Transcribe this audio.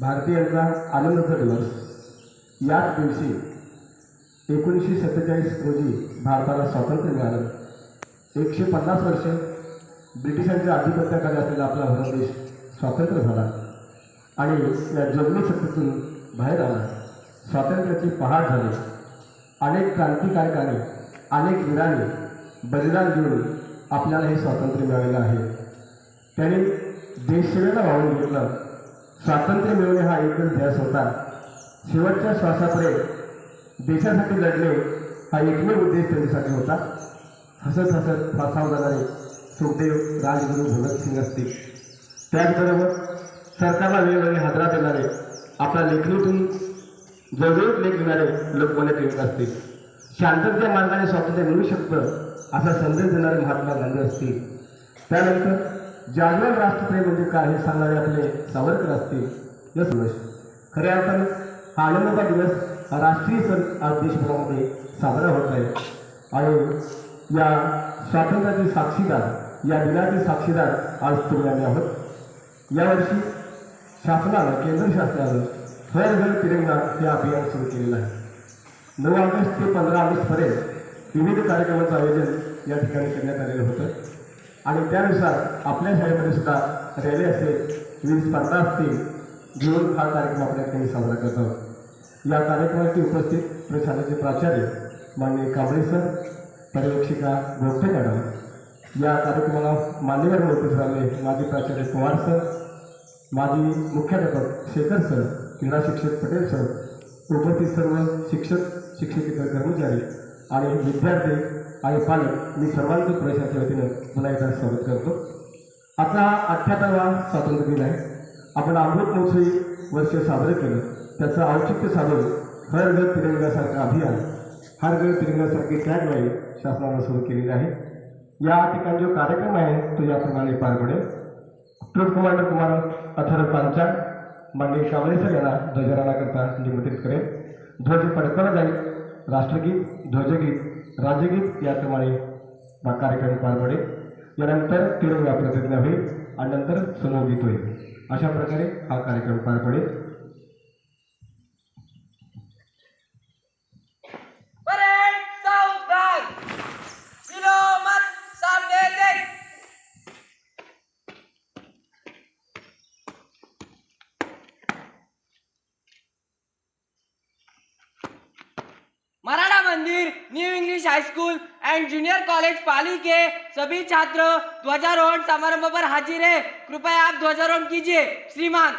भारतीयांचा आनंदाचा दिवस. याच दिवशी एकोणीसशे सत्तेचाळीस रोजी भारताला स्वातंत्र्य मिळालं. एकशे पन्नास वर्ष ब्रिटिशांच्या आधिपत्याखाली असलेला आपला भारत देश स्वातंत्र्य झाला. आणि या जंगली सत्तेतून बाहेर आला. स्वातंत्र्याची पहाट झाली. अनेक क्रांतिकारकांनी अनेक वीरांनी बलिदान देऊन आपल्याला हे स्वातंत्र्य मिळालेलं आहे. त्यांनी देशसेवेला वाहून घेतलं. स्वातंत्र्य मिळवणे हा एकच ध्यास होता. शेवटच्या श्वासापर्यंत देशासाठी लढणे हा एकमेव उद्देश त्यांच्यासाठी होता. हसत हसत फासाव जाणारे सुखदेव राजगुरू भगतसिंग असतील. त्याचबरोबर सरकारला वेगवेगळे हादरा देणारे आपल्या लेखणीतून जवळूक लेख देणारे लोकमान्य टिळक असतील. शांततेच्या मार्गाने स्वातंत्र्य मिळू शकतं असा संदेश देणारे महात्मा गांधी असतील. त्यानंतर जागरण राष्ट्रप्रेम म्हणजे काय हे सांगणारे आपले सावरकर असतील या दिवस खऱ्या अर्थाने हा आनंदाचा दिवस हा राष्ट्रीय सण आज देशभरामध्ये साजरा होत आहे. आणि या स्वातंत्र्याचे साक्षीदार या दिनाचे साक्षीदार आज तुम्ही आम्ही आहोत. यावर्षी शासनानं केंद्र शासनानं हर घर तिरंगा हे अभियान सुरू केलेलं आहे. नऊ ऑगस्ट ते पंधरा ऑगस्टपर्यंत विविध कार्यक्रमाचं आयोजन या ठिकाणी करण्यात आलेलं होतं. आणि त्यानुसार आपल्या शाळेमध्ये सुद्धा रॅली असेल विविध स्पर्धा असतील घेऊन हा कार्यक्रम आपल्या ठिकाणी साजरा करत. आहोत या कार्यक्रमाची उपस्थित आपल्या शाळेचे प्राचार्य माननीय कांबळे सर पर्यवेक्षिका गोगटे मॅडम या कार्यक्रमाला मान्यवर उपस्थित राहिले माजी प्राचार्य कुमार सर माजी मुख्याध्यापक शेखर सर क्रीडा शिक्षक पटेल सर उपस्थित सर्व शिक्षक शिक्षकेतर कर्मचारी आणि विद्यार्थी आणि पालक मी सर्वांचं प्रवेशाच्या वतीनं पुन्हा एकदा स्वागत करतो. आता अठ्ठ्याहत्तरावा स्वातंत्र्य दिन आहे. आपण अमृत महोत्सवी वर्ष साजरे केलं. त्याचं औचित्य साधून हर घर तिरंगासारखं अभियान हर घर तिरंगासारखी टॅगलाईन शासनानं सुरू केलेली आहे. या ठिकाणी जो कार्यक्रम आहे तो याप्रमाणे पार पडेल. ट्रूप कमांडर कुमार अथर्व पांचाळ मांडे कांबळे यांना ध्वजारोहणाकरता निमंत्रित करेल. ध्वज फडकवला जाईल. राष्ट्रगीत ध्वजगीत राज्यगीत याप्रमाणे हा कार्यक्रम पार पडेल. यानंतर तिरंगा प्रतिज्ञा होईल आणि नंतर समूहगीत होईल. अशा प्रकारे हा कार्यक्रम पार पडेल. Mandir new English high school and junior college Pali के सभी छात्र ध्वजारोहण समारोह पर हाजिर है। कृपया आप ध्वजारोहण कीजिए। श्रीमान।